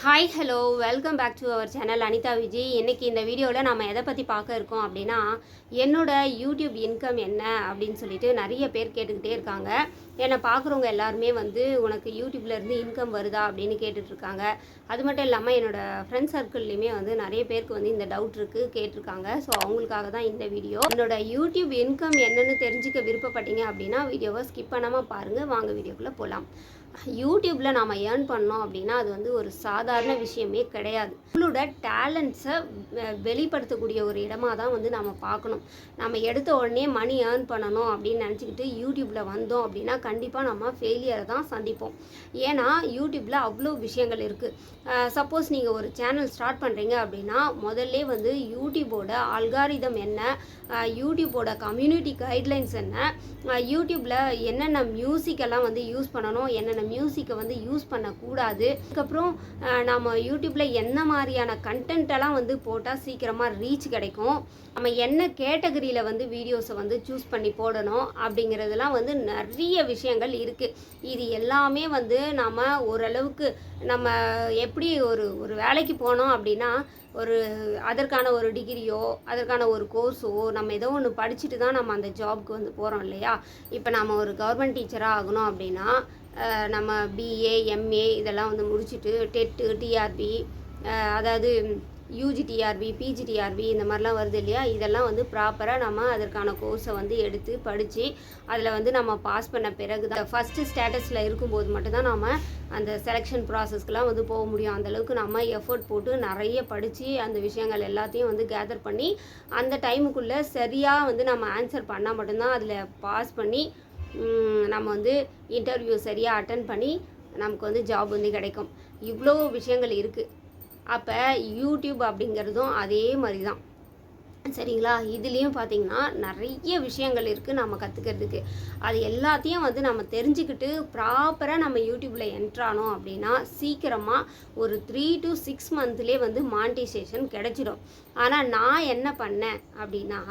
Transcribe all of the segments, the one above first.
Hi hello welcome back to our channel Anitha Vijay இன்றைக்கி இந்த வீடியோவில் நம்ம எதை பற்றி பார்க்க இருக்கோம் அப்படின்னா என்னோடய யூடியூப் இன்கம் என்ன அப்படின்னு சொல்லிட்டு நிறைய பேர் கேட்டுக்கிட்டே இருக்காங்க. என்னை பார்க்குறவங்க எல்லாருமே வந்து உனக்கு யூடியூப்லேருந்து இன்கம் வருதா அப்படின்னு கேட்டுட்ருக்காங்க அது மட்டும் இல்லாமல் என்னோடய ஃப்ரெண்ட்ஸ் சர்க்கிள்லேயுமே வந்து நிறைய பேருக்கு வந்து இந்த டவுட் இருக்குது கேட்டிருக்காங்க. ஸோ அவங்களுக்காக தான் இந்த வீடியோ. என்னோட யூடியூப் இன்கம் என்னென்னு தெரிஞ்சுக்க விருப்பப்பட்டீங்க அப்படின்னா வீடியோவை ஸ்கிப் பண்ணாமல் பாருங்கள் வாங்க வீடியோக்குள்ளே போகலாம் யூடியூப்பில் நாம் ஏர்ன் பண்ணோம் அப்படின்னா அது வந்து ஒரு சாதாரண விஷயமே கிடையாது. நம்மளோட டேலண்ட்ஸை வெளிப்படுத்தக்கூடிய ஒரு இடமாக தான் வந்து நம்ம பார்க்கணும். நம்ம எடுத்த உடனே மணி ஏர்ன் பண்ணணும் அப்படின்னு நினச்சிக்கிட்டு யூடியூப்பில் வந்தோம் அப்படின்னா கண்டிப்பாக நம்ம ஃபெயிலியரை தான் சந்திப்போம். ஏன்னா யூடியூப்பில் அவ்வளோ விஷயங்கள் இருக்குது சப்போஸ் நீங்கள் ஒரு சேனல் ஸ்டார்ட் பண்ணுறீங்க அப்படின்னா முதல்ல வந்து யூடியூபோட அல்காரிதம் என்ன? யூடியூபோட கம்யூனிட்டி கைட்லைன்ஸ் என்ன? யூடியூப்பில் என்னென்ன மியூசிக்கெல்லாம் வந்து யூஸ் பண்ணணும்? என்னென்ன மியூசிக்கை வந்து யூஸ் பண்ணக்கூடாது. அதுக்கப்புறம் நம்ம யூடியூப்பில் என்ன மாதிரியான கண்டென்ட்டெல்லாம் வந்து போட்டால் சீக்கிரமாக ரீச் கிடைக்கும்? நம்ம என்ன கேட்டகரியில் வந்து வீடியோஸை வந்து சூஸ் பண்ணி போடணும்? அப்படிங்கிறதுலாம் வந்து நிறைய விஷயங்கள் இருக்குது இது எல்லாமே வந்து நம்ம ஓரளவுக்கு நம்ம எப்படி ஒரு ஒரு வேலைக்கு போனோம் அப்படின்னா ஒரு அதற்கான ஒரு டிகிரியோ அதற்கான ஒரு கோர்ஸோ நம்ம ஏதோ ஒன்று படிச்சுட்டு தான் நம்ம அந்த ஜாப்க்கு வந்து போகிறோம் இல்லையா? இப்போ நம்ம ஒரு கவர்மெண்ட் டீச்சராக ஆகணும் அப்படின்னா நம்ம பிஏ எம்ஏ இதெல்லாம் வந்து முடிச்சுட்டு டெட்டு டிஆர்பி அதாவது யூஜிடிஆர்பி பிஜிடிஆர்பி இந்த மாதிரிலாம் வருது இல்லையா? இதெல்லாம் வந்து ப்ராப்பராக நம்ம அதற்கான கோர்ஸை வந்து எடுத்து படித்து அதில் வந்து நம்ம பாஸ் பண்ண பிறகு தான் ஃபஸ்ட்டு ஸ்டேட்டஸில் இருக்கும்போது மட்டும்தான் நம்ம அந்த செலெக்ஷன் ப்ராசஸ்க்கெலாம் வந்து போக முடியும். அந்தளவுக்கு நம்ம எஃபோர்ட் போட்டு நிறைய படித்து அந்த விஷயங்கள் எல்லாத்தையும் வந்து கேதர் பண்ணி அந்த டைமுக்குள்ளே சரியாக வந்து நம்ம ஆன்சர் பண்ணால் மட்டும்தான் அதில் பாஸ் பண்ணி நம்ம வந்து இன்டர்வியூ சரியாக அட்டன் பண்ணி நமக்கு வந்து ஜாப் வந்து கிடைக்கும். இவ்வளோ விஷயங்கள் இருக்குது அப்போ யூடியூப் அப்படிங்கிறதும் அதே மாதிரி தான் சரிங்களா? இதுலேயும் பார்த்தீங்கன்னா நிறைய விஷயங்கள் இருக்குது நம்ம கற்றுக்கிறதுக்கு அது எல்லாத்தையும் வந்து நம்ம தெரிஞ்சுக்கிட்டு ப்ராப்பராக நம்ம யூடியூப்பில் என்ட்ரானோம் அப்படின்னா சீக்கிரமாக ஒரு த்ரீ டு சிக்ஸ் மந்த்லேயே வந்து மானிட்டைசேஷன் கிடச்சிடும் ஆனால் நான் என்ன பண்ணேன் அப்படின்னா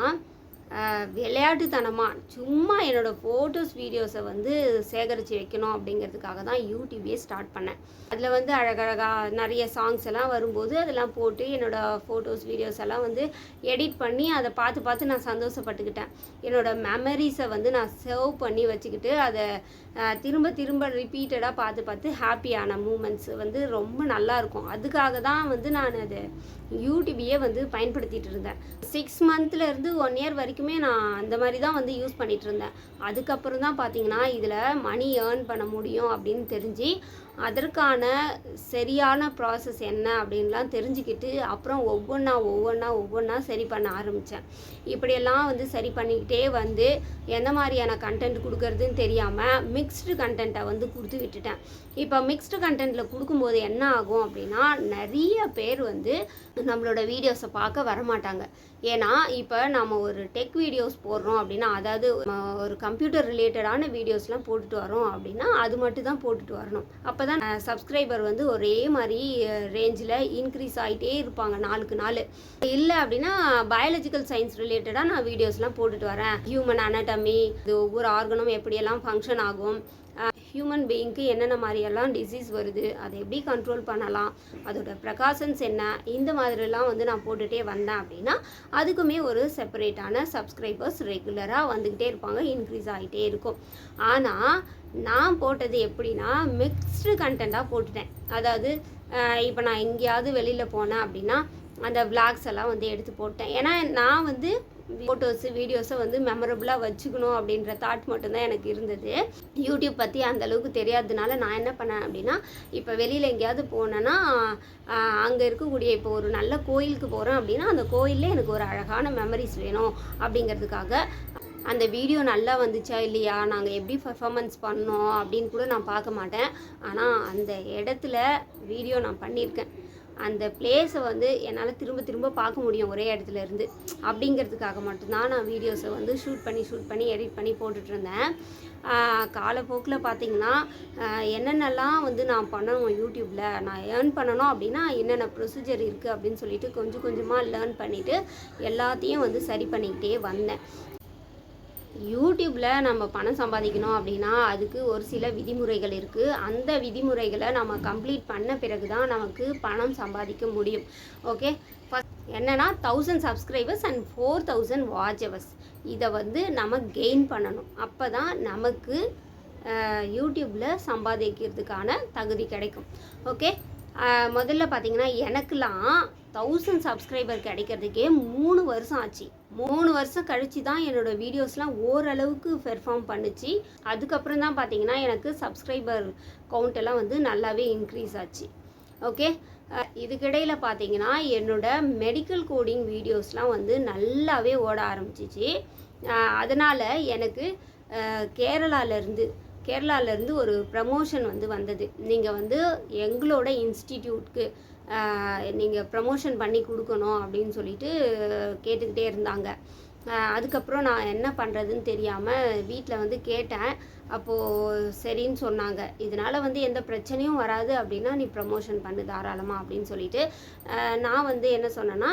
விளையாட்டுத்தனமாக சும்மா என்னோடய ஃபோட்டோஸ் வீடியோஸை வந்து சேகரித்து வைக்கணும் அப்படிங்கிறதுக்காக தான் யூடியூபே ஸ்டார்ட் பண்ணேன். அதில் வந்து அழகழகாக நிறைய சாங்ஸ் எல்லாம் வரும்போது அதெல்லாம் போட்டு என்னோடய ஃபோட்டோஸ் வீடியோஸ் எல்லாம் வந்து எடிட் பண்ணி அதை பார்த்து பார்த்து நான் சந்தோஷப்பட்டுக்கிட்டேன். என்னோடய மெமரிஸை வந்து நான் சேவ் பண்ணி வச்சுக்கிட்டு அதை திரும்ப திரும்ப ரிப்பீட்டடாக பார்த்து பார்த்து ஹாப்பியான மூமெண்ட்ஸ் வந்து ரொம்ப நல்லா இருக்கும். அதுக்காக தான் வந்து நான் அதை யூடியூபையே வந்து பயன்படுத்திகிட்டு இருந்தேன். சிக்ஸ் மந்த்லேருந்து ஒன் இயர் வரைக்கும் நான் அந்த மாதிரி தான் வந்து யூஸ் பண்ணிகிட்டு இருந்தேன் அதுக்கப்புறம் தான் பார்த்தீங்கன்னா இதில் மணி ஏர்ன் பண்ண முடியும் அப்படின்னு தெரிஞ்சு அதற்கான சரியான ப்ராசஸ் என்ன அப்படின்லாம் தெரிஞ்சுக்கிட்டு அப்புறம் ஒவ்வொன்றா ஒவ்வொன்றா ஒவ்வொன்றா சரி பண்ண ஆரம்பித்தேன் இப்படியெல்லாம் வந்து சரி பண்ணிக்கிட்டே வந்து எந்த மாதிரியான கண்டென்ட் கொடுக்கறதுன்னு தெரியாமல் மிக்ஸ்டு கண்டென்ட்டை வந்து கொடுத்து விட்டுட்டேன். இப்போ மிக்ஸ்டு கண்டென்ட்டில் கொடுக்கும்போது என்ன ஆகும் அப்படின்னா நிறைய பேர் வந்து நம்மளோட வீடியோஸை பார்க்க வரமாட்டாங்க. ஏன்னா இப்போ நம்ம ஒரு டெக் வீடியோஸ் போடுறோம் அப்படின்னா அதாவது ஒரு கம்ப்யூட்டர் ரிலேட்டடான வீடியோஸ்லாம் போட்டுட்டு வரோம் அப்படின்னா அது மட்டும் தான் போட்டுட்டு வரணும். அப்போ தான் சப்ஸ்கிரைபர் வந்து ஒரே மாதிரி ரேஞ்சில் இன்க்ரீஸ் ஆகிட்டே இருப்பாங்க நாளுக்கு நாள். இல்லை அப்படின்னா பயாலஜிக்கல் சயின்ஸ் ரிலேட்டடாக நான் வீடியோஸ்லாம் போட்டுட்டு வரேன். ஹியூமன் அனட்டமி இது ஒவ்வொரு ஆர்கனும் எப்படியெல்லாம் ஃபங்க்ஷன் ஆகும்? ஹியூமன் பீயிங்க்கு என்னென்ன மாதிரியெல்லாம் டிசீஸ் வருது அதை எப்படி கண்ட்ரோல் பண்ணலாம் அதோட ப்ரெகாஷன்ஸ் என்ன இந்த மாதிரிலாம் வந்து நான் போட்டுகிட்டே வந்தேன் அப்படின்னா அதுக்குமே ஒரு செப்பரேட்டான சப்ஸ்கிரைபர்ஸ் ரெகுலராக வந்துக்கிட்டே இருப்பாங்க இன்க்ரீஸ் ஆகிட்டே இருக்கும். ஆனால் நான் போட்டது எப்படின்னா மிக்ஸ்டு கண்டென்ட்டாக போட்டுட்டேன். அதாவது இப்போ நான் எங்கேயாவது வெளியில் போனேன் அப்படின்னா அந்த விளாக்ஸ் எல்லாம் வந்து எடுத்து போட்டேன். ஏன்னா நான் வந்து ஃபோட்டோஸு வீடியோஸை வந்து மெமரபுளாக வச்சுக்கணும் அப்படின்ற தாட் மட்டும்தான் எனக்கு இருந்தது. யூடியூப் பற்றி அந்தளவுக்கு தெரியாததுனால நான் என்ன பண்ணேன் அப்படின்னா இப்போ வெளியில் எங்கேயாவது போனேன்னா அங்கே இருக்கக்கூடிய இப்போ ஒரு நல்ல கோயிலுக்கு போகிறேன் அப்படின்னா அந்த கோயிலில் எனக்கு ஒரு அழகான மெமரிஸ் வேணும் அப்படிங்கிறதுக்காக அந்த வீடியோ நல்லா வந்துச்சா இல்லையா நாங்கள் எப்படி பர்ஃபாமன்ஸ் பண்ணோம் அப்படின்னு கூட நான் பார்க்க மாட்டேன். ஆனால் அந்த இடத்துல வீடியோ நான் பண்ணியிருக்கேன். அந்த பிளேஸை வந்து என்னால் திரும்ப திரும்ப பார்க்க முடியும் ஒரே இடத்துல இருந்து. அப்படிங்கிறதுக்காக மட்டும்தான் நான் வீடியோஸை வந்து ஷூட் பண்ணி ஷூட் பண்ணி எடிட் பண்ணி போட்டுட்ருந்தேன் காலப்போக்கில் பார்த்தீங்கன்னா என்னென்னலாம் வந்து நான் பண்ணணும் யூடியூப்பில் நான் ஏர்ன் பண்ணணும் அப்படின்னா என்னென்ன ப்ரொசீஜர் இருக்குது அப்படின்னு சொல்லிட்டு கொஞ்சம் கொஞ்சமாக லேர்ன் பண்ணிவிட்டு எல்லாத்தையும் வந்து சரி பண்ணிக்கிட்டே வந்தேன். யூடியூப்பில் நம்ம பணம் சம்பாதிக்கணும் அப்படின்னா அதுக்கு ஒரு சில விதிமுறைகள் இருக்குது அந்த விதிமுறைகளை நம்ம கம்ப்ளீட் பண்ண பிறகு தான் நமக்கு பணம் சம்பாதிக்க முடியும். ஓகே என்னன்னா thousand subscribers and four thousand watch hours இதை வந்து நம்ம கெயின் பண்ணணும். அப்போ தான் நமக்கு யூடியூப்பில் சம்பாதிக்கிறதுக்கான தகுதி கிடைக்கும். ஓகே முதல்ல பார்த்தீங்கன்னா எனக்குலாம் தௌசண்ட் சப்ஸ்கிரைபர் கிடைக்கிறதுக்கே மூணு வருஷம் ஆச்சு. மூணு வருஷம் கழித்து தான் என்னோட வீடியோஸ்லாம் ஓரளவுக்கு பெர்ஃபார்ம் பண்ணுச்சு. அதுக்கப்புறம் தான் பார்த்தீங்கன்னா எனக்கு சப்ஸ்கிரைபர் கவுண்ட் எல்லாம் வந்து நல்லாவே இன்க்ரீஸ் ஆச்சு. ஓகே இதுக்கிடையில் பார்த்தீங்கன்னா என்னோட மெடிக்கல் கோடிங் வீடியோஸ்லாம் வந்து நல்லாவே ஓட ஆரம்பிச்சிச்சு. அதனால் எனக்கு கேரளாவிலேருந்து கேரளாவிலேருந்து ஒரு ப்ரமோஷன் வந்து வந்தது. நீங்கள் வந்து எங்களோட இன்ஸ்டிடியூட்க்கு நீங்கள் ப்ரமோஷன் பண்ணி கொடுக்கணும் அப்படின்னு சொல்லிட்டு கேட்டுக்கிட்டே இருந்தாங்க. அதுக்கப்புறம் நான் என்ன பண்ணுறதுன்னு தெரியாமல் வீட்டில் வந்து கேட்டேன். அப்போது சரின்னு சொன்னாங்க. இதனால் வந்து எந்த பிரச்சனையும் வராது அப்படின்னா நீ ப்ரமோஷன் பண்ணு தாராளமாக அப்படின்னு சொல்லிட்டு நான் வந்து என்ன சொன்னேன்னா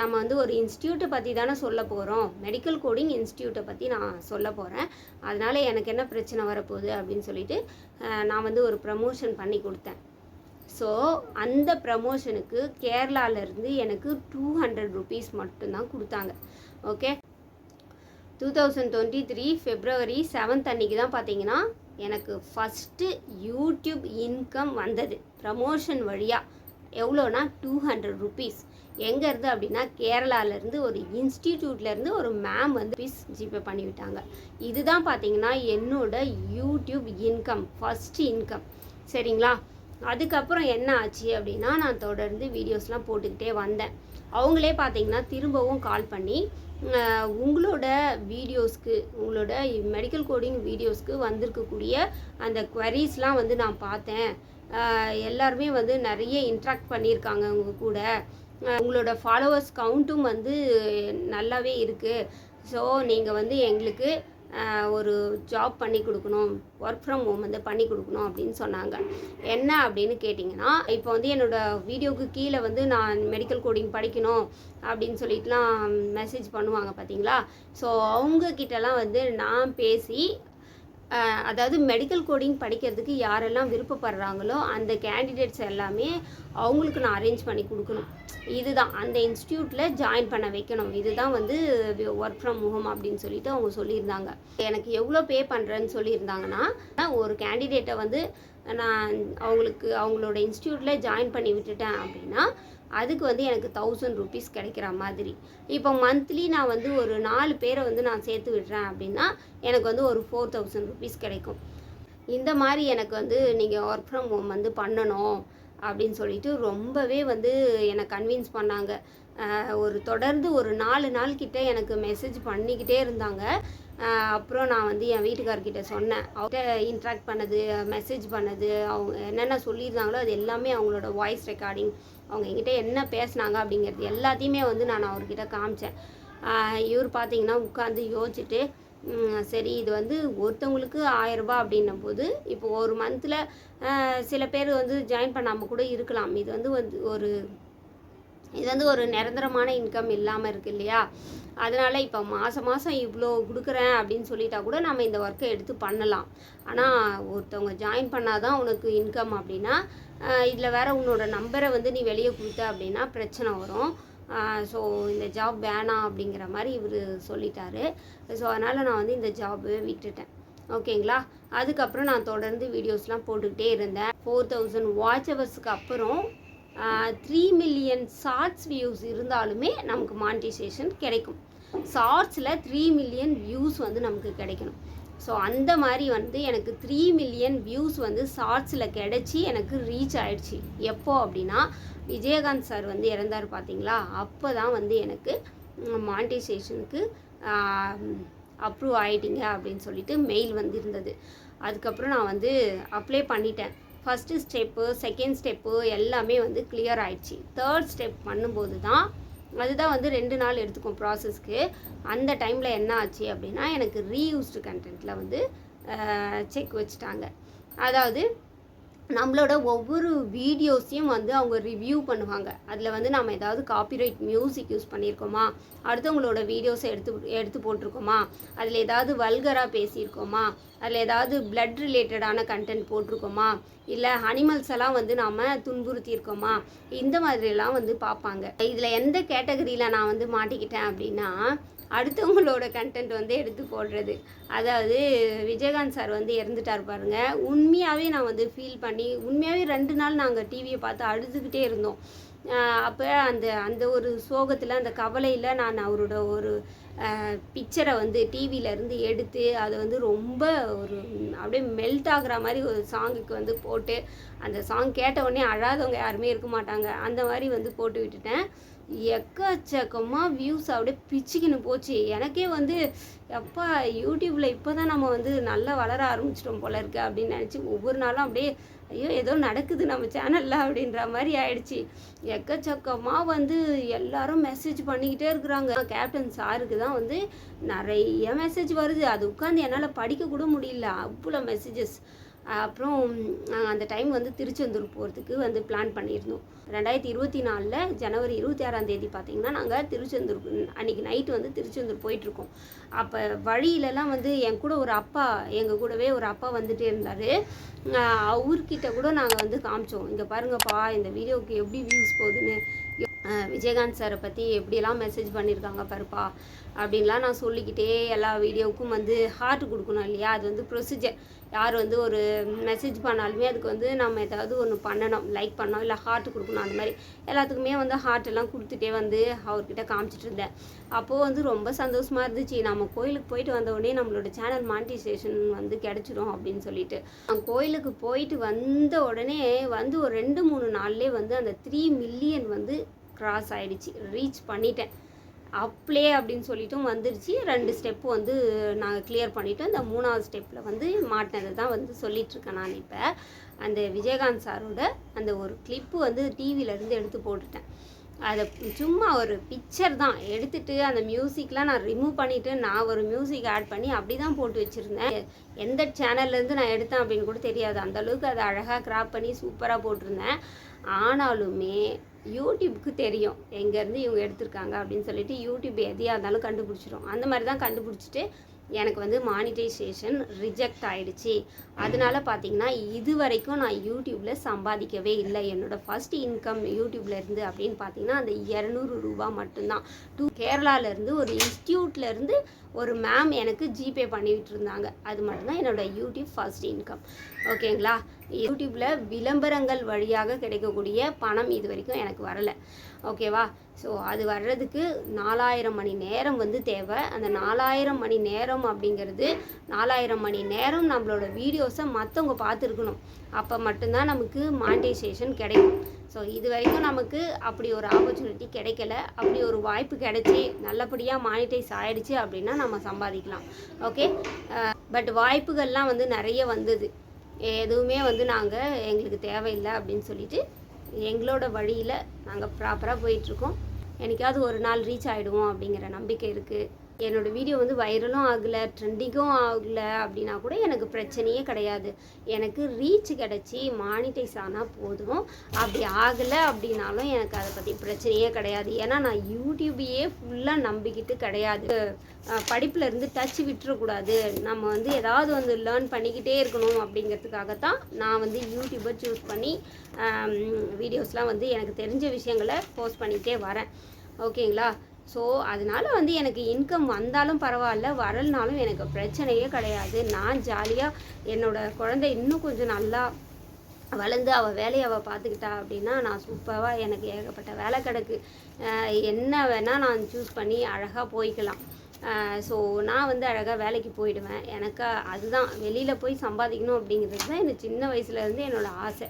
நம்ம வந்து ஒரு இன்ஸ்டியூட்டை பற்றி தானே சொல்ல போகிறோம் மெடிக்கல் கோடிங் இன்ஸ்டியூட்டை பற்றி நான் சொல்ல போகிறேன் அதனால் எனக்கு என்ன பிரச்சனை வரப்போகுது அப்படின்னு சொல்லிட்டு நான் வந்து ஒரு ப்ரமோஷன் பண்ணி கொடுத்தேன். ஸோ அந்த ப்ரமோஷனுக்கு கேரளாவிலேருந்து எனக்கு டூ ஹண்ட்ரட் ருபீஸ் மட்டும்தான் கொடுத்தாங்க. Okay two thousand twenty three February seventh அன்னைக்கு தான் பார்த்தீங்கன்னா எனக்கு ஃபஸ்ட்டு யூடியூப் இன்கம் வந்தது. ப்ரமோஷன் வழியாக எவ்வளோனா டூ ஹண்ட்ரட் ருபீஸ் எங்கேருந்து அப்படின்னா கேரளாவிலேருந்து ஒரு இன்ஸ்டிடியூட்லேருந்து ஒரு மேம் வந்து ஃபீஸ் ஜிபே பண்ணிவிட்டாங்க இதுதான் பார்த்தீங்கன்னா என்னோட யூடியூப் இன்கம் ஃபஸ்ட்டு இன்கம் சரிங்களா? அதுக்கப்புறம் என்ன ஆச்சு அப்படின்னா நான் தொடர்ந்து வீடியோஸ்லாம் போட்டுக்கிட்டே வந்தேன். அவங்களே பார்த்தீங்கன்னா திரும்பவும் கால் பண்ணி உங்களோட வீடியோஸ்க்கு உங்களோட மெடிக்கல் கோடிங் வீடியோஸ்க்கு வந்திருக்கக்கூடிய அந்த குவரிஸ்லாம் வந்து நான் பார்த்தேன். எல்லாருமே வந்து நிறைய இன்ட்ராக்ட் பண்ணியிருக்காங்க அவங்க கூட. உங்களோட ஃபாலோவர்ஸ் கவுண்ட்டும் வந்து நல்லாவே இருக்குது ஸோ நீங்கள் வந்து எங்களுக்கு ஒரு ஜாப் பண்ணி கொடுக்கணும் ஒர்க் ஃப்ரம் ஹோம் வந்து பண்ணி கொடுக்கணும் அப்படின்னு சொன்னாங்க. என்ன அப்படின்னு கேட்டிங்கன்னா இப்போ வந்து என்னோடய வீடியோவுக்கு கீழே வந்து நான் மெடிக்கல் கோடிங் படிக்கணும் அப்படின்னு சொல்லிட்டுலாம் மெசேஜ் பண்ணுவாங்க பார்த்தீங்களா? ஸோ அவங்க கிட்டலாம் வந்து நான் பேசி அதாவது மெடிக்கல் கோடிங் படிக்கிறதுக்கு யாரெல்லாம் விருப்பப்படுறாங்களோ அந்த கேண்டிடேட்ஸ் எல்லாமே அவங்களுக்கு நான் அரேஞ்ச் பண்ணி கொடுக்கணும். இதுதான். அந்த இன்ஸ்டியூட்டில் ஜாயின் பண்ண வைக்கணும். இதுதான் வந்து ஒர்க் ஃப்ரம் ஹோம் அப்படின்னு சொல்லிட்டு அவங்க சொல்லியிருந்தாங்க. எனக்கு எவ்வளோ பே பண்ணுறேன்னு சொல்லியிருந்தாங்கன்னா ஒரு கேண்டிடேட்டை வந்து நான் அவங்களுக்கு அவங்களோட இன்ஸ்டியூட்டில் ஜாயின் பண்ணி விட்டுட்டேன் அப்படின்னா அதுக்கு வந்து எனக்கு தௌசண்ட் ருபீஸ் கிடைக்கிற மாதிரி. இப்போ மந்த்லி நான் வந்து ஒரு நாலு பேரை வந்து நான் சேர்த்து விடுறேன் அப்படின்னா எனக்கு வந்து ஒரு ஃபோர் தௌசண்ட் ருபீஸ் கிடைக்கும். இந்த மாதிரி எனக்கு வந்து நீங்கள் ஒர்க் ஃப்ரம் ஹோம் வந்து பண்ணணும் அப்படின்னு சொல்லிட்டு ரொம்பவே வந்து என்னை கன்வின்ஸ் பண்ணாங்க. ஒரு தொடர்ந்து ஒரு நாலு நாள் கிட்ட எனக்கு மெசேஜ் பண்ணிக்கிட்டே இருந்தாங்க. அப்புறம் நான் வந்து என் வீட்டுக்காரர்கிட்ட சொன்னேன். அவர்கிட்ட இன்ட்ராக்ட் பண்ணது மெசேஜ் பண்ணது அவங்க என்னென்ன சொல்லியிருந்தாங்களோ அது எல்லாமே அவங்களோட வாய்ஸ் ரெக்கார்டிங் அவங்க என்கிட்ட என்ன பேசுனாங்க அப்படிங்கிறது எல்லாத்தையுமே வந்து நான் அவர்கிட்ட காமிச்சேன். இவர் பார்த்தீங்கன்னா உட்காந்து யோசிச்சுட்டு சரி இது வந்து ஒருத்தவங்களுக்கு ஆயரரூபா அப்படின்னும் போது இப்போ ஒரு மந்தில் சில பேர் வந்து ஜாயின் பண்ணாமல் கூட இருக்கலாம். இது வந்து வந்து ஒரு இது வந்து ஒரு நிரந்தரமான இன்கம் இல்லாமல் இருக்கு இல்லையா? அதனால் இப்போ மாதம் மாதம் இவ்வளோ கொடுக்குறேன் அப்படின்னு சொல்லிட்டா கூட நம்ம இந்த ஒர்க்கை எடுத்து பண்ணலாம். ஆனால் ஒருத்தவங்க ஜாயின் பண்ணால் தான் உனக்கு இன்கம் அப்படின்னா இதில் வேறு உன்னோட நம்பரை வந்து நீ வெளியே கொடுத்த அப்படின்னா பிரச்சனை வரும். ஸோ இந்த ஜாப் வேணாம் அப்படிங்கிற மாதிரி இவர் சொல்லிட்டாரு. ஸோ அதனால் நான் வந்து இந்த ஜாப்பை விட்டுட்டேன். ஓகேங்களா? அதுக்கப்புறம் நான் தொடர்ந்து வீடியோஸ்லாம் போட்டுக்கிட்டே இருந்தேன். ஃபோர் தௌசண்ட் வாட்ச் ஹவர்ஸ்க்கு அப்புறம் த்ரீ மில்லியன் ஷார்ட்ஸ் வியூஸ் இருந்தாலுமே நமக்கு மானிட்டைசேஷன் கிடைக்கும். ஷார்ட்ஸில் த்ரீ மில்லியன் வியூஸ் வந்து நமக்கு கிடைக்கணும். ஸோ அந்த மாதிரி வந்து எனக்கு த்ரீ மில்லியன் வியூஸ் வந்து ஷார்ட்ஸில் கிடச்சி எனக்கு ரீச் ஆயிடுச்சு. எப்போ அப்படின்னா விஜயகாந்த் சார் வந்து இறந்தார் பார்த்தீங்களா அப்போ தான் வந்து எனக்கு மானிட்டைசேஷனுக்கு அப்ரூவ் ஆகிட்டீங்க அப்படின்னு சொல்லிட்டு மெயில் வந்து இருந்தது அதுக்கப்புறம் நான் வந்து அப்ளை பண்ணிட்டேன். ஃபஸ்ட்டு ஸ்டெப்பு செகண்ட் ஸ்டெப்பு எல்லாமே வந்து கிளியர் ஆயிடுச்சு. தேர்ட் ஸ்டெப் பண்ணும்போது தான் அதுதான் வந்து ரெண்டு நாள் எடுத்துக்கும் ப்ராசஸ்க்கு அந்த டைமில் என்ன ஆச்சு அப்படின்னா எனக்கு ரீயூஸ்டு கண்டென்ட்டில் வந்து செக் வச்சுட்டாங்க. அதாவது நம்மளோட ஒவ்வொரு வீடியோஸையும் வந்து அவங்க ரிவ்யூ பண்ணுவாங்க. அதில் வந்து நம்ம ஏதாவது காப்பிரைட் மியூசிக் யூஸ் பண்ணியிருக்கோமா? அடுத்தவங்களோட வீடியோஸை எடுத்து எடுத்து போட்டிருக்கோமா? அதில் ஏதாவது வல்கராக பேசியிருக்கோமா? அதில் ஏதாவது பிளட் ரிலேட்டடான கண்டென்ட் போட்டிருக்கோமா? இல்லை அனிமல்ஸ் எல்லாம் வந்து நாம் துன்புறுத்தியிருக்கோமா? இந்த மாதிரிலாம் வந்து பார்ப்பாங்க. இதில் எந்த கேட்டகரியில் நான் வந்து மாட்டிக்கிட்டேன் அப்படின்னா அடுத்தவங்களோட கண்டென்ட் வந்து எடுத்து போடுறது. அதாவது விஜயகாந்த் சார் வந்து இறந்துட்டார் பாருங்க. உண்மையாகவே நான் வந்து ஃபீல் பண்ணி உண்மையாகவே ரெண்டு நாள் நாங்கள் டிவியை பார்த்து அழுதுகிட்டே இருந்தோம். அப்போ அந்த அந்த ஒரு சோகத்தில் அந்த கவலையில் நான் அவரோட ஒரு பிக்சரை வந்து டிவியிலேருந்து எடுத்து அதை வந்து ரொம்ப ஒரு அப்படியே மெல்ட் ஆகுற மாதிரி ஒரு சாங்குக்கு வந்து போட்டு அந்த சாங் கேட்ட உடனே அழாதவங்க யாருமே இருக்க மாட்டாங்க. அந்த மாதிரி வந்து போட்டு விட்டுட்டேன். எக்கச்சக்கமாக வியூஸ் அப்படியே பிச்சுக்கின்னு போச்சு. எனக்கே வந்து எப்பா யூடியூப்பில் இப்போ தான் நம்ம வந்து நல்லா வளர ஆரம்பிச்சிட்டோம் போல இருக்கு அப்படின்னு நினச்சி ஒவ்வொரு நாளும் அப்படியே ஐயோ ஏதோ நடக்குது நம்ம சேனலில் அப்படின்ற மாதிரி ஆயிடுச்சு. எக்கச்சக்கமாக வந்து எல்லாரும் மெசேஜ் பண்ணிக்கிட்டே இருக்கிறாங்க. கேப்டன் சாருக்கு தான் வந்து நிறைய மெசேஜ் வருது. அது உட்காந்து என்னால் படிக்க கூட முடியல. அவ்வளோ மெசேஜஸ் அப்புறம் நாங்கள் அந்த டைம் வந்து திருச்செந்தூர் போகிறதுக்கு வந்து பிளான் பண்ணியிருந்தோம். ரெண்டாயிரத்தி இருபத்தி நாலில் ஜனவரி இருபத்தி ஆறாம் தேதி பார்த்திங்கன்னா நாங்கள் திருச்செந்தூர் அன்றைக்கி நைட்டு வந்து திருச்செந்தூர் போயிட்டுருக்கோம். அப்போ வழியிலலாம் வந்து என் கூட ஒரு அப்பா எங்கள் கூடவே ஒரு அப்பா வந்துட்டே இருந்தார். அவர்கிட்ட கூட நாங்கள் வந்து காமிச்சோம். இங்கே பாருங்கப்பா இந்த வீடியோவுக்கு எப்படி வியூஸ் போகுதுன்னு. விஜயகாந்த் சாரை பற்றி எப்படியெல்லாம் மெசேஜ் பண்ணியிருக்காங்க பாருப்பா அப்படின்லாம் நான் சொல்லிக்கிட்டே எல்லா வீடியோவுக்கும் வந்து ஹார்ட் கொடுக்கணும் இல்லையா? அது வந்து ப்ரொசீஜர் யார் வந்து ஒரு மெசேஜ் பண்ணாலுமே அதுக்கு வந்து நம்ம ஏதாவது ஒன்று பண்ணணும். லைக் பண்ணோம் இல்லை ஹார்ட் கொடுக்கணும் அந்த மாதிரி. எல்லாத்துக்குமே வந்து ஹார்ட் எல்லாம் கொடுத்துட்டே வந்து அவர்கிட்ட காமிச்சிட்டு இருந்தேன். அப்போது வந்து ரொம்ப சந்தோஷமாக இருந்துச்சு. நம்ம கோயிலுக்கு போயிட்டு வந்த உடனே நம்மளோட சேனல் மானிட்டைசேஷன் வந்து கிடச்சிரும் அப்படின்னு சொல்லிட்டு. கோயிலுக்கு போயிட்டு வந்த உடனே வந்து ஒரு ரெண்டு மூணு நாள்லேயே வந்து அந்த த்ரீ மில்லியன் வந்து க்ராஸ் ஆகிடுச்சு ரீச் பண்ணிட்டேன். அப்ளே அப்படின்னு சொல்லிட்டும் வந்துருச்சு. ரெண்டு ஸ்டெப்பு வந்து நாங்கள் கிளியர் பண்ணிவிட்டு அந்த மூணாவது ஸ்டெப்பில் வந்து மாட்டினது தான் வந்து சொல்லிகிட்ருக்கேன் நான் இப்போ. அந்த விஜயகாந்த் சாரோட அந்த ஒரு கிளிப்பு வந்து டிவியிலேருந்து எடுத்து போட்டுட்டேன். அதை சும்மா ஒரு பிக்சர் தான். எடுத்துட்டு அந்த மியூசிக்லாம் நான் ரிமூவ் பண்ணிவிட்டு நான் ஒரு மியூசிக் ஆட் பண்ணி அப்படி தான் போட்டு வச்சுருந்தேன். எந்த சேனல்லேருந்து நான் எடுத்தேன் அப்படின்னு கூட தெரியாது. அந்தளவுக்கு அதை அழகாக கிராப் பண்ணி சூப்பராக போட்டிருந்தேன். ஆனாலுமே யூடியூப்க்கு தெரியும். எங்கேருந்து இவங்க எடுத்திருக்காங்க அப்படின்னு சொல்லிட்டு யூடியூப் எதையாக இருந்தாலும் கண்டுபிடிச்சிரும். அந்த மாதிரி தான் கண்டுபிடிச்சிட்டு எனக்கு வந்து மானிட்டைசேஷன் ரிஜெக்ட் ஆகிடுச்சு அதனால பார்த்தீங்கன்னா இது வரைக்கும் நான் யூடியூப்பில் சம்பாதிக்கவே இல்லை. என்னோடய ஃபஸ்ட் இன்கம் யூடியூப்ல இருந்து அப்படின்னு பார்த்தீங்கன்னா அந்த இரநூறு ரூபா மட்டும்தான். டூ கேரளாவிலேருந்து ஒரு இன்ஸ்டியூட்லேருந்து ஒரு மேம் எனக்கு ஜிபே பண்ணிக்கிட்டு இருந்தாங்க. அது மட்டும்தான் என்னோடய யூடியூப் ஃபஸ்ட் இன்கம் ஓகேங்களா யூடியூப்பில் விளம்பரங்கள் வழியாக கிடைக்கக்கூடிய பணம் இது வரைக்கும் எனக்கு வரலை. ஓகேவா ஸோ அது வர்றதுக்கு நாலாயிரம் மணி நேரம் வந்து தேவை. அந்த நாலாயிரம் மணி நேரம் அப்படிங்கிறது நாலாயிரம் மணி நேரம் நம்மளோட வீடியோஸை மற்றவங்க பார்த்துருக்கணும். அப்போ மட்டும்தான் நமக்கு மானிட்டைசேஷன் கிடைக்கும். ஸோ இது வரைக்கும் நமக்கு அப்படி ஒரு ஆப்பர்ச்சுனிட்டி கிடைக்கல. அப்படி ஒரு வாய்ப்பு கிடைச்சி நல்லபடியாக மானிட்டைஸ் ஆகிடுச்சு அப்படின்னா நம்ம சம்பாதிக்கலாம். ஓகே பட் uh, வாய்ப்புகள்லாம் வந்து நிறைய வந்தது. எதுவுமே வந்து நாங்கள் எங்களுக்கு தேவையில்லை அப்படின்னு சொல்லிட்டு எங்களோட வழியில் நாங்கள் ப்ராப்பராக போயிட்டுருக்கோம் எனக்காவது ஒரு நாள் ரீச் ஆகிடுவோம் அப்படிங்கிற நம்பிக்கை இருக்குது என்னோடய வீடியோ வந்து வைரலும் ஆகலை ட்ரெண்டிங்கும் ஆகலை அப்படின்னா கூட எனக்கு பிரச்சனையே கிடையாது. எனக்கு ரீச் கிடச்சி மானிட்டைஸ் ஆனால் போதும். அப்படி ஆகலை அப்படின்னாலும் எனக்கு அதை பற்றி பிரச்சனையே கிடையாது. ஏன்னா நான் யூடியூபையே ஃபுல்லாக நம்பிக்கிட்டு கிடையாது. படிப்பில் இருந்து டச் விட்டுறக்கூடாது. நம்ம வந்து ஏதாவது வந்து லேர்ன் பண்ணிக்கிட்டே இருக்கணும் அப்படிங்கிறதுக்காகத்தான் நான் வந்து யூடியூபை சூஸ் பண்ணி வீடியோஸ்லாம் வந்து எனக்கு தெரிஞ்ச விஷயங்களை போஸ்ட் பண்ணிகிட்டே வரேன். ஓகேங்களா ஸோ அதனால் வந்து எனக்கு இன்கம் வந்தாலும் பரவாயில்ல வரலனாலும் எனக்கு பிரச்சனையே கிடையாது. நான் ஜாலியாக என்னோடய குழந்தை இன்னும் கொஞ்சம் நல்லா வளர்ந்து அவள் வேலையை அவள் பார்த்துக்கிட்டா அப்படின்னா நான் சூப்பராக எனக்கு ஏகப்பட்ட வேலை கிடக்கு. என்ன வேணால் நான் சூஸ் பண்ணி அழகாக போய்க்கலாம். ஸோ நான் வந்து அழகாக வேலைக்கு போயிடுவேன். எனக்கு அதுதான் வெளியில் போய் சம்பாதிக்கணும் அப்படிங்கிறது தான் எனக்கு சின்ன வயசுலேருந்து என்னோடய ஆசை.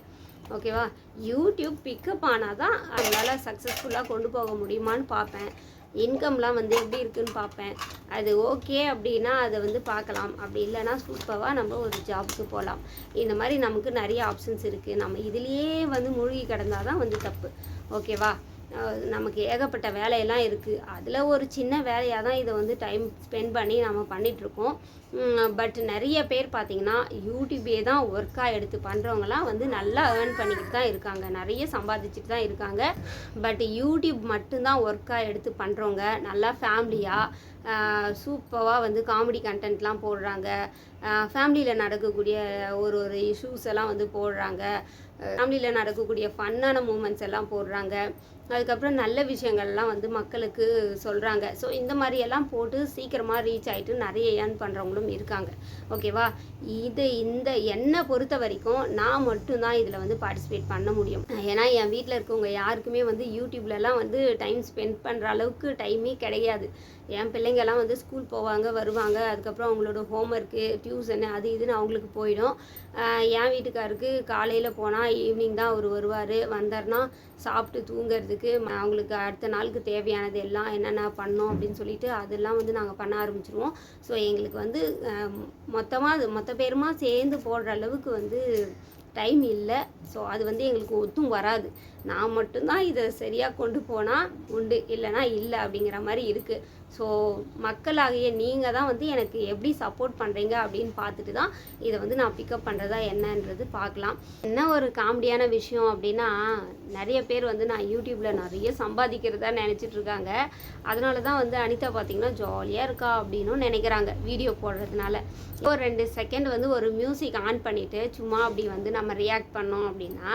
ஓகேவா யூடியூப் பிக்கப் ஆனால் தான் அதனால் சக்ஸஸ்ஃபுல்லாக கொண்டு போக முடியுமான்னு பார்ப்பேன். இன்கம்லாம் வந்து எப்படி இருக்குன்னு பார்ப்பேன். அது ஓகே அப்படின்னா அதை வந்து பார்க்கலாம். அப்படி இல்லைன்னா சூப்பராக நம்ம ஒரு ஜாப்க்கு போகலாம். இந்த மாதிரி நமக்கு நிறைய ஆப்ஷன்ஸ் இருக்குது நம்ம இதுலேயே வந்து மூழ்கி கிடந்தால் தான் வந்து தப்பு. ஓகேவா? நமக்கு ஏகப்பட்ட வேலையெல்லாம் இருக்குது அதில் ஒரு சின்ன வேலையாக தான் இதை வந்து டைம் ஸ்பெண்ட் பண்ணி நம்ம பண்ணிகிட்ருக்கோம் பட் நிறைய பேர் பார்த்திங்கன்னா யூடியூபே தான் ஒர்க்காக எடுத்து பண்ணுறவங்கலாம் வந்து நல்லா ஏர்ன் பண்ணிக்கிட்டு தான் இருக்காங்க. நிறைய சம்பாதிச்சுட்டு தான் இருக்காங்க. பட் யூடியூப் மட்டும்தான் ஒர்க்காக எடுத்து பண்ணுறவங்க நல்லா ஃபேமிலியாக சூப்பராக வந்து காமெடி கண்டென்ட்லாம் போடுறாங்க. ஃபேமிலியில் நடக்கக்கூடிய ஒரு ஒரு இஷ்யூஸ் எல்லாம் வந்து போடுறாங்க. ஃபேமிலியில் நடக்கக்கூடிய ஃபன்னான மூமெண்ட்ஸ் எல்லாம் போடுறாங்க. அதுக்கப்புறம் நல்ல விஷயங்கள்லாம் வந்து மக்களுக்கு சொல்கிறாங்க ஸோ இந்த மாதிரியெல்லாம் போட்டு சீக்கிரமாக ரீச் ஆகிட்டு நிறைய ஏர்ன் பண்ணுறவங்களும் இருக்காங்க. ஓகேவா இது இந்த என்னை பொறுத்த வரைக்கும் நான் மட்டும்தான் இதில் வந்து பார்ட்டிசிபேட் பண்ண முடியும். ஏன்னா என் வீட்டில் இருக்கவங்க யாருக்குமே வந்து யூடியூப்லலாம் வந்து டைம் ஸ்பெண்ட் பண்ணுற அளவுக்கு டைமே கிடையாது. என் பிள்ளைங்கெல்லாம் வந்து ஸ்கூல் போவாங்க வருவாங்க. அதுக்கப்புறம் அவங்களோட ஹோம்ஒர்க்கு டியூஷனு அது இதுன்னு அவங்களுக்கு போயிடும். என் வீட்டுக்காருக்கு காலையில் போனால் ஈவினிங் தான் அவர் வருவார். வந்தார்னா சாப்பிட்டு தூங்குறதுக்கு அவங்களுக்கு அடுத்த நாளுக்கு தேவையானது எல்லாம் என்னென்ன பண்ணோம் அப்படின்னு சொல்லிட்டு அதெல்லாம் வந்து நாங்கள் பண்ண ஆரம்பிச்சிருவோம். ஸோ எங்களுக்கு வந்து மொத்தமாக மொத்த பேருமா சேர்ந்து போடுற அளவுக்கு வந்து டைம் இல்லை. ஸோ அது வந்து எங்களுக்கு ஒத்தும் வராது. நான் மட்டும்தான் இதை சரியாக கொண்டு போனால் உண்டு இல்லைன்னா இல்லை அப்படிங்கிற மாதிரி இருக்குது ஸோ மக்களாகிய நீங்கள் தான் வந்து எனக்கு எப்படி சப்போர்ட் பண்ணுறீங்க அப்படின்னு பார்த்துட்டு தான் இதை வந்து நான் பிக்கப் பண்ணுறதா என்னன்றது பார்க்கலாம். என்ன ஒரு காமெடியான விஷயம் அப்படின்னா நிறைய பேர் வந்து நான் யூடியூப்பில் நிறைய சம்பாதிக்கிறதா நினச்சிட்டு இருக்காங்க. அதனால தான் வந்து அனிதா பார்த்தீங்கன்னா ஜாலியாக இருக்கா அப்படின்னும் நினைக்கிறாங்க வீடியோ போடுறதுனால. ஒரு ரெண்டு செகண்ட் வந்து ஒரு மியூசிக் ஆன் பண்ணிவிட்டு சும்மா அப்படி வந்து நம்ம ரியாக்ட் பண்ணோம் அப்படின்னா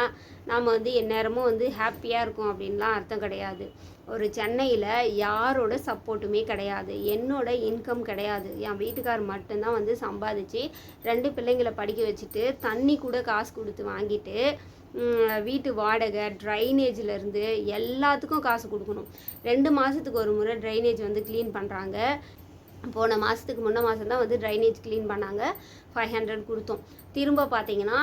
நாம் வந்து எந்நேரமும் வந்து ஹாப்பியாக இருக்கும் அப்படின்லாம் அர்த்தம் கிடையாது. ஒரு சென்னையில் யாரோட சப்போர்ட்டுமே கிடையாது. என்னோட இன்கம் கிடையாது. என் வீட்டுக்கார் மட்டும்தான் வந்து சம்பாதிச்சு ரெண்டு பிள்ளைங்களை படிக்க வச்சுட்டு தண்ணி கூட காசு கொடுத்து வாங்கிட்டு வீட்டு வாடகை ட்ரைனேஜிலேருந்து எல்லாத்துக்கும் காசு கொடுக்கணும். ரெண்டு மாதத்துக்கு ஒரு முறை ட்ரைனேஜ் வந்து க்ளீன் பண்ணுறாங்க போன மாதத்துக்கு முன்ன மாதம் தான் வந்து ட்ரைனேஜ் க்ளீன் பண்ணாங்க. ஃபைவ் ஹண்ட்ரட் கொடுத்தோம். திரும்ப பார்த்தீங்கன்னா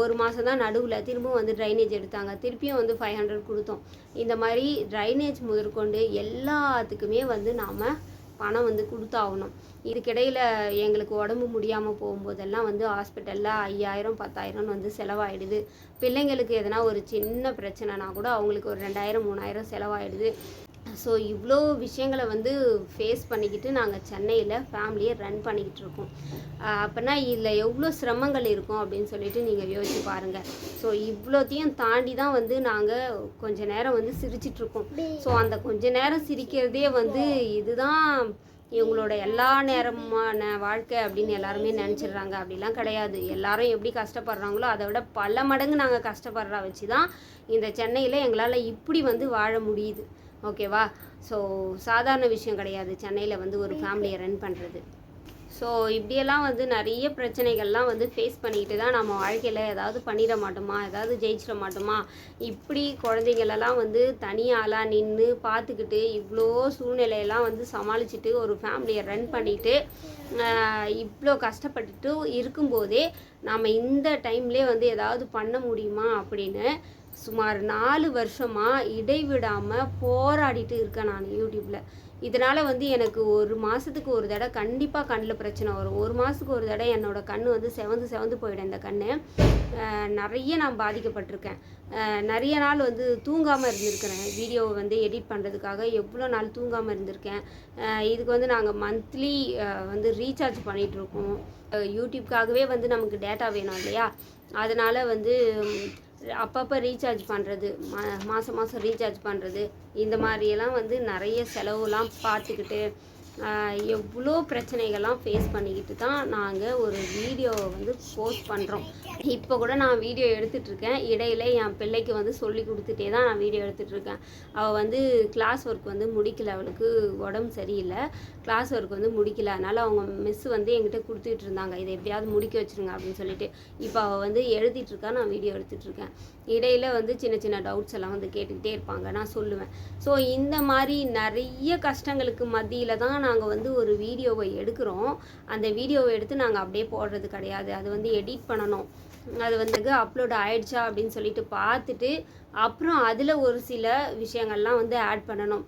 ஒரு மாதம் தான் நடுவில் திரும்பவும் வந்து ட்ரைனேஜ் எடுத்தாங்க. திருப்பியும் வந்து ஃபைவ் ஹண்ட்ரட் கொடுத்தோம். இந்த மாதிரி ட்ரைனேஜ் முதற்கொண்டு எல்லாத்துக்குமே வந்து நாம் பணம் வந்து கொடுத்தாகணும். இதுக்கிடையில் எங்களுக்கு உடம்பு முடியாமல் போகும்போதெல்லாம் வந்து ஹாஸ்பிட்டலில் ஐயாயிரம் பத்தாயிரம்னு வந்து செலவாயிடுது. பிள்ளைங்களுக்கு எதனா ஒரு சின்ன பிரச்சனைனா கூட அவங்களுக்கு ஒரு ரெண்டாயிரம் மூணாயிரம் செலவாயிடுது. ஸோ இவ்வளோ விஷயங்களை வந்து ஃபேஸ் பண்ணிக்கிட்டு நாங்கள் சென்னையில் ஃபேமிலியை ரன் பண்ணிக்கிட்டு இருக்கோம். ஆஹ் அப்போனா இதில் எவ்வளோ சிரமங்கள் இருக்கும் அப்படின்னு சொல்லிட்டு நீங்கள் யோசிச்சு பாருங்கள் ஸோ இவ்வளோத்தையும் தாண்டி தான் வந்து நாங்கள் கொஞ்ச நேரம் வந்து சிரிச்சிட்ருக்கோம் ஸோ அந்த கொஞ்ச நேரம் சிரிக்கிறதே வந்து இதுதான் இவங்களோட எல்லா நேரமான வாழ்க்கை அப்படின்னு எல்லாருமே நினச்சிடுறாங்க. அப்படிலாம் கிடையாது. எல்லாரும் எப்படி கஷ்டப்படுறாங்களோ அதை விட பல மடங்கு நாங்கள் கஷ்டப்படுறா வச்சு தான் இந்த சென்னையில் எங்களால் இப்படி வந்து வாழ முடியுது. ஓகேவா? ஸோ சாதாரண விஷயம் கிடையாது. சென்னையில் வந்து ஒரு ஃபேமிலியை ரன் பண்ணுறது ஸோ இப்படியெல்லாம் வந்து நிறைய பிரச்சனைகள்லாம் வந்து ஃபேஸ் பண்ணிக்கிட்டு தான் நம்ம வாழ்க்கையில் ஏதாவது பண்ணிட மாட்டோமா? ஏதாவது ஜெயிச்சிட மாட்டோமா? இப்படி குழந்தைங்களெல்லாம் வந்து தனியாளாக நின்று பார்த்துக்கிட்டு இவ்வளோ சூழ்நிலையெல்லாம் வந்து சமாளிச்சுட்டு ஒரு ஃபேமிலியை ரன் பண்ணிட்டு இவ்வளோ கஷ்டப்பட்டுட்டு இருக்கும்போதே நாம் இந்த டைம்லேயே வந்து ஏதாவது பண்ண முடியுமா அப்படின்னு சுமார் நாலு வருஷமாக இடைவிடாமல் போராடிட்டு இருக்கேன் நான் யூடியூப்பில் இதனால் வந்து எனக்கு ஒரு மாதத்துக்கு ஒரு தடவை கண்டிப்பாக கண்ணில் பிரச்சனை வரும். ஒரு மாதத்துக்கு ஒரு தடவை என்னோட கண் வந்து செவந்து செவந்து போயிடும் இந்த கண் நிறைய நான் பாதிக்கப்பட்டிருக்கேன். நிறைய நாள் வந்து தூங்காமல் இருந்திருக்கிறேன். வீடியோவை வந்து எடிட் பண்ணுறதுக்காக எவ்வளோ நாள் தூங்காமல் இருந்திருக்கேன். இதுக்கு வந்து நாங்கள் மந்த்லி வந்து ரீசார்ஜ் பண்ணிகிட்ருக்கோம் யூடியூப்காகவே வந்து நமக்கு டேட்டா வேணும் இல்லையா? அதனால் வந்து அப்பப்போ ரீசார்ஜ் பண்ணுறது மா மாதம் மாதம் ரீசார்ஜ் பண்ணுறது இந்த மாதிரியெல்லாம் வந்து நிறைய செலவுலாம் பார்த்துக்கிட்டு எவ்வளோ பிரச்சனைகள்லாம் ஃபேஸ் பண்ணிக்கிட்டு தான் நாங்கள் ஒரு வீடியோவை வந்து போஸ்ட் பண்ணுறோம் இப்போ கூட நான் வீடியோ எடுத்துகிட்ருக்கேன் இடையில என் பிள்ளைக்கு வந்து சொல்லி கொடுத்துட்டே தான் நான் வீடியோ எடுத்துகிட்ருக்கேன் அவள் வந்து கிளாஸ் ஒர்க் வந்து முடிக்கல. அவளுக்கு உடம்பு சரியில்லை. கிளாஸ் ஒர்க் வந்து முடிக்கல. அதனால் அவங்க மிஸ் வந்து என்கிட்ட கொடுத்துட்டு இருந்தாங்க. இதை எப்படியாவது முடிக்க வச்சிருங்க அப்படின்னு சொல்லிட்டு. இப்போ அவள் வந்து எழுதிட்டுருக்கா நான் வீடியோ எடுத்துகிட்ருக்கேன் இடையில வந்து சின்ன சின்ன டவுட்ஸ் எல்லாம் வந்து கேட்டுக்கிட்டே இருப்பாங்க. நான் சொல்லுவேன். ஸோ இந்த மாதிரி நிறைய கஷ்டங்களுக்கு மத்தியில் தான் நான் நாங்கள் வந்து ஒரு வீடியோவை எடுக்கிறோம். அந்த வீடியோவை எடுத்து நாங்கள் அப்படியே போடுறது கிடையாது. அது வந்து எடிட் பண்ணணும். அது வந்து அப்லோட் ஆயிடுச்சா அப்படின்னு சொல்லிட்டு பார்த்துட்டு அப்புறம் அதில் ஒரு சில விஷயங்கள்லாம் வந்து ஆட் பண்ணணும்.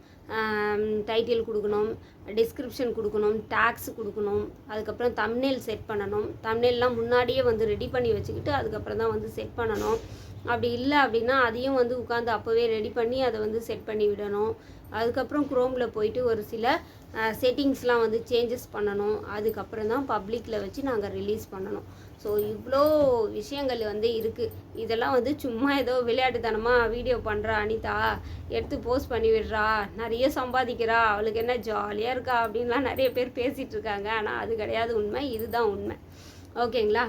டைட்டில் கொடுக்கணும் டிஸ்கிரிப்ஷன் கொடுக்கணும் டேக்ஸ் கொடுக்கணும். அதுக்கப்புறம் தம்னேல் செட் பண்ணணும். தம்னேல்லாம் முன்னாடியே வந்து ரெடி பண்ணி வச்சுக்கிட்டு அதுக்கப்புறம் தான் வந்து செட் பண்ணணும். அப்படி இல்லை அப்படின்னா அதையும் வந்து உட்காந்து அப்போவே ரெடி பண்ணி அதை வந்து செட் பண்ணி விடணும். அதுக்கப்புறம் குரோமில் போயிட்டு ஒரு சில செட்டிங்ஸ்லாம் வந்து சேஞ்சஸ் பண்ணணும். அதுக்கப்புறம் தான் பப்ளிக்கில் வச்சு நாங்கள் ரிலீஸ் பண்ணணும். ஸோ இவ்வளோ விஷயங்கள் வந்து இருக்குது இதெல்லாம் வந்து சும்மா ஏதோ விளையாட்டுத்தனமாக வீடியோ பண்ணுறா அனிதா. எடுத்து போஸ்ட் பண்ணி விடுறா. நிறைய சம்பாதிக்கிறா. அவளுக்கு என்ன ஜாலியாக இருக்கா அப்படின்லாம் நிறைய பேர் பேசிகிட்டு இருக்காங்க. ஆனால் அது கிடையாது. உண்மை. இதுதான் உண்மை. ஓகேங்களா?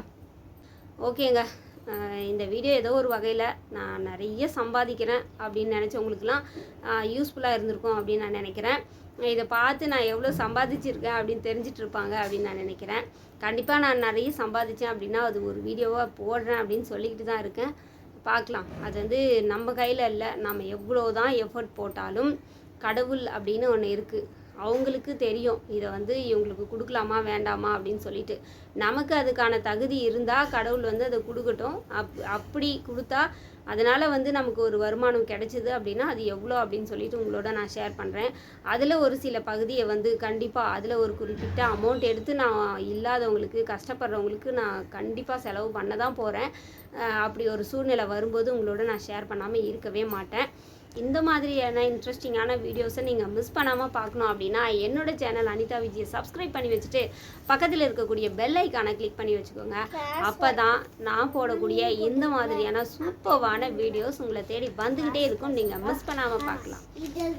ஓகேங்க. இந்த வீடியோ ஏதோ ஒரு வகையில் நான் நிறைய சம்பாதிக்கிறேன் அப்படின்னு நினச்சவங்களுக்குலாம் யூஸ்ஃபுல்லாக இருந்திருக்கும் அப்படின்னு நான் நினைக்கிறேன். இதை பார்த்து நான் எவ்வளோ சம்பாதிச்சிருக்கேன் அப்படின்னு தெரிஞ்சிட்டு இருப்பாங்க அப்படின்னு நான் நினைக்கிறேன். கண்டிப்பாக நான் நிறைய சம்பாதிச்சேன் அப்படின்னா அது ஒரு வீடியோவாக போடுறேன் அப்படின்னு சொல்லிக்கிட்டு தான் இருக்கேன். பார்க்கலாம். அது வந்து நம்ம கையில் இல்லை. நம்ம எவ்வளோ தான் எஃபர்ட் போட்டாலும் கடவுள் அப்படின்னு ஒன்று இருக்குது அவங்களுக்கு தெரியும். இதை வந்து இவங்களுக்கு கொடுக்கலாமா வேண்டாமா அப்படின்னு சொல்லிட்டு. நமக்கு அதுக்கான தகுதி இருந்தால் கடவுள் வந்து அதை கொடுக்கட்டும். அப் அப்படி கொடுத்தா அதனால் வந்து நமக்கு ஒரு வருமானம் கிடைச்சிது அப்படின்னா அது எவ்வளோ அப்படின்னு சொல்லிட்டு உங்களோட நான் ஷேர் பண்ணுறேன் அதில் ஒரு சில பகுதியை வந்து கண்டிப்பாக அதில் ஒரு குறிப்பிட்ட அமௌண்ட் எடுத்து நான் இல்லாதவங்களுக்கு கஷ்டப்படுறவங்களுக்கு நான் கண்டிப்பாக செலவு பண்ண தான் போகிறேன் அப்படி ஒரு சூழ்நிலை வரும்போது உங்களோட நான் ஷேர் பண்ணாமல் இருக்கவே மாட்டேன். இந்த மாதிரியான இன்ட்ரெஸ்டிங்கான வீடியோஸை நீங்கள் மிஸ் பண்ணாமல் பார்க்கணும் அப்படின்னா என்னோட சேனல் அனிதா விஜயை சப்ஸ்கிரைப் பண்ணி வச்சுட்டு பக்கத்தில் இருக்கக்கூடிய பெல் ஐக்கானை கிளிக் பண்ணி வச்சுக்கோங்க. அப்போ தான் நான் போடக்கூடிய இந்த மாதிரியான சூப்பர்வான வீடியோஸ் உங்களை தேடி வந்துக்கிட்டே இருக்கும். நீங்கள் மிஸ் பண்ணாமல் பார்க்கலாம். இது